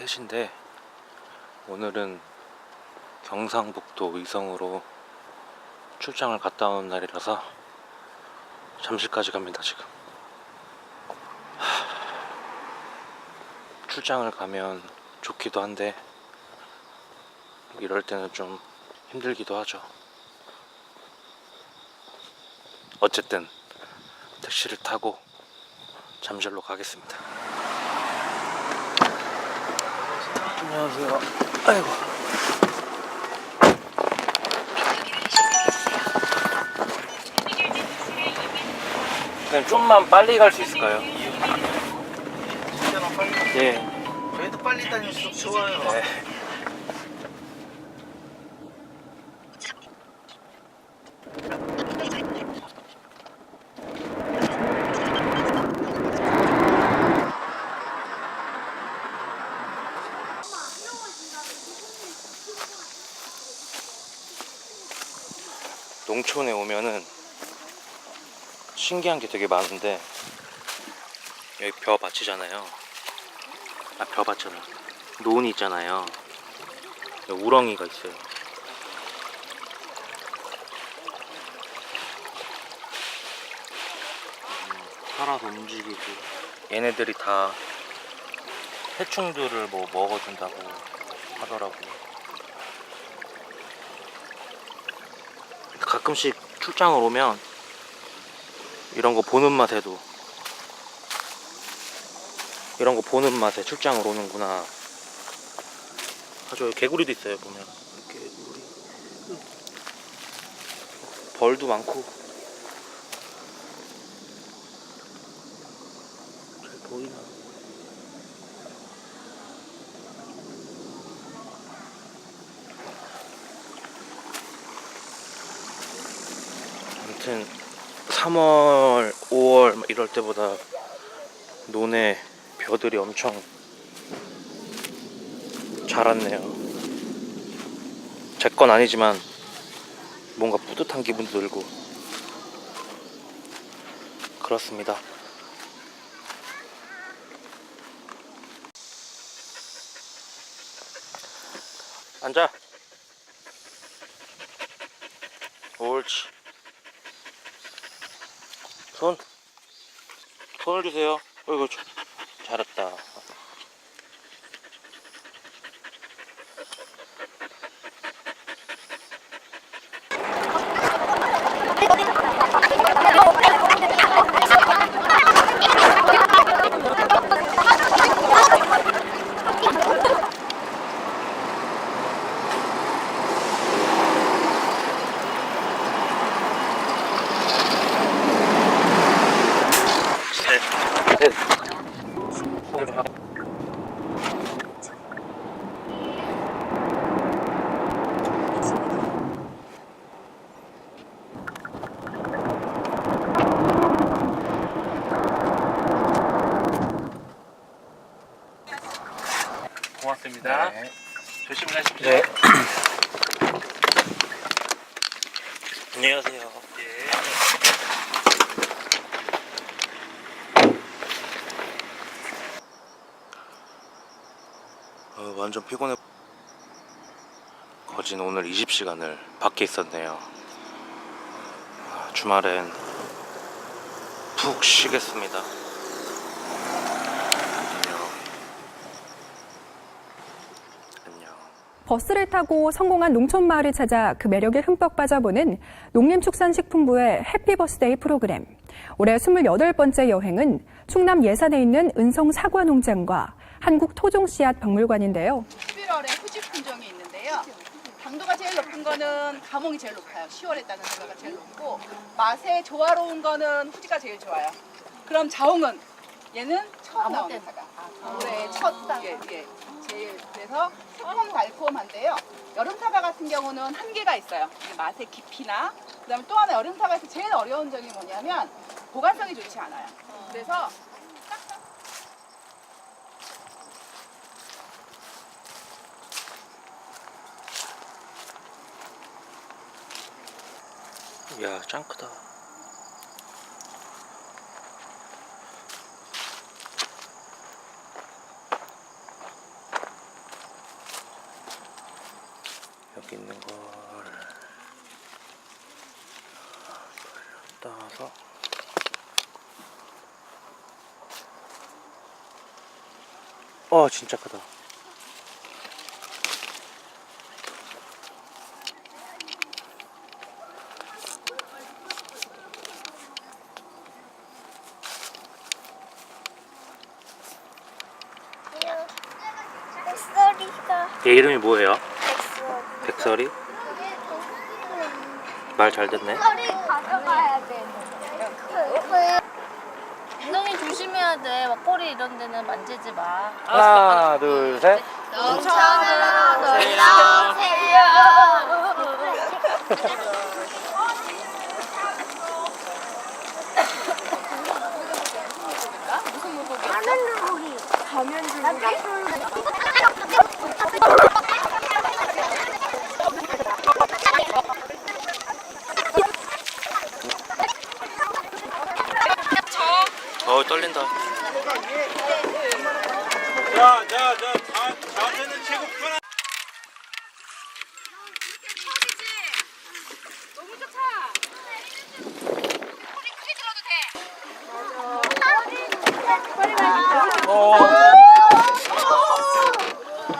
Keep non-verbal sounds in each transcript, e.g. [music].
3시인데 오늘은 경상북도 의성으로 출장을 갔다 온 날이라서 잠실까지 갑니다 지금. 하, 출장을 가면 좋기도 한데 이럴 때는 좀 힘들기도 하죠. 어쨌든 택시를 타고 잠실로 가겠습니다 안녕하세요. 아이고. 그냥 좀만 빨리 갈 수 있을까요? 진짜는 빨리 예. 그래도 빨리 다닐수록 좋아요 네. 농촌에 오면은 신기한 게 되게 많은데 여기 벼밭이잖아요. 아 벼밭잖아. 논이 있잖아요. 우렁이가 있어요. 음, 살아서 움직이고 얘네들이 다 해충들을 뭐 먹어준다고 하더라고요. 가끔씩 출장을 오면 이런 거 보는 맛에도 이런 거 보는 맛에 출장을 오는구나. 여기 개구리도 있어요 보면 개구리. 벌도 많고. 잘 보이나? 아무튼 3월, 5월 막 이럴 때보다 논에 벼들이 엄청 자랐네요. 제 건 아니지만 뭔가 뿌듯한 기분도 들고 그렇습니다. 앉아. 옳지. 손. 손을 주세요. 어이구, 저- 잘했다. 네. 네. 고맙습니다 네. 조심히 가십시오 네. [clears throat] 안녕하세요. 어, 완전 피곤해. 거진 오늘 20시간을 밖에 있었네요. 아, 주말엔 푹 쉬겠습니다. 버스를 타고 성공한 농촌 마을을 찾아 그 매력에 흠뻑 빠져보는 농림축산식품부의 해피버스데이 프로그램. 올해 28번째 여행은 충남 예산에 있는 은성 사과 농장과 한국 토종씨앗 박물관인데요. 11월에 후지 품종이 있는데요. 당도가 제일 높은 거는 감홍이 제일 높아요. 10월에 따는 사과가 제일 높고 맛에 조화로운 거는 후지가 제일 좋아요. 그럼 자홍은 얘는 처음 나오는 사과. 올해 첫 예, 예. 제일 그래서 새콤 달콤한데요. 여름 사과 같은 경우는 한계가 있어요. 맛의 깊이나 그다음에 또 하나 여름 사과에서 제일 어려운 점이 뭐냐면 보관성이 좋지 않아요. 그래서 야, 짱 크다. 여기 있는 걸 따서 어, 진짜 크다. 얘 이름이 뭐예요? 백설. 백설이? 말 잘 듣네 백설이 가져가야 돼. 엉덩이 조심해야 돼. 막 꼬리 이런 데는 만지지 마. 하나 둘 셋 농촌으로 놀러 오세요. 가면 놀이. 가면 어 떨린다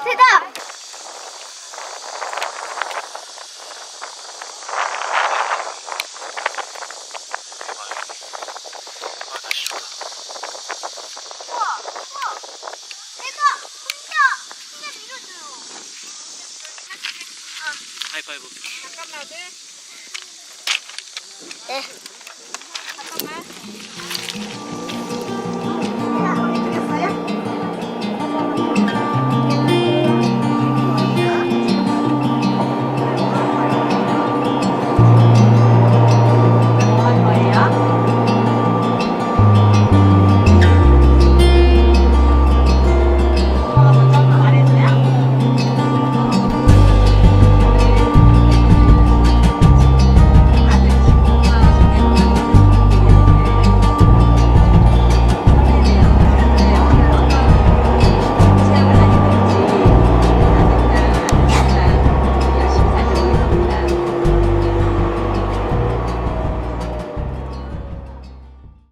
대답. 내가 혼자 혼자 밀어줘요. 하이파이브 네. 잠깐만.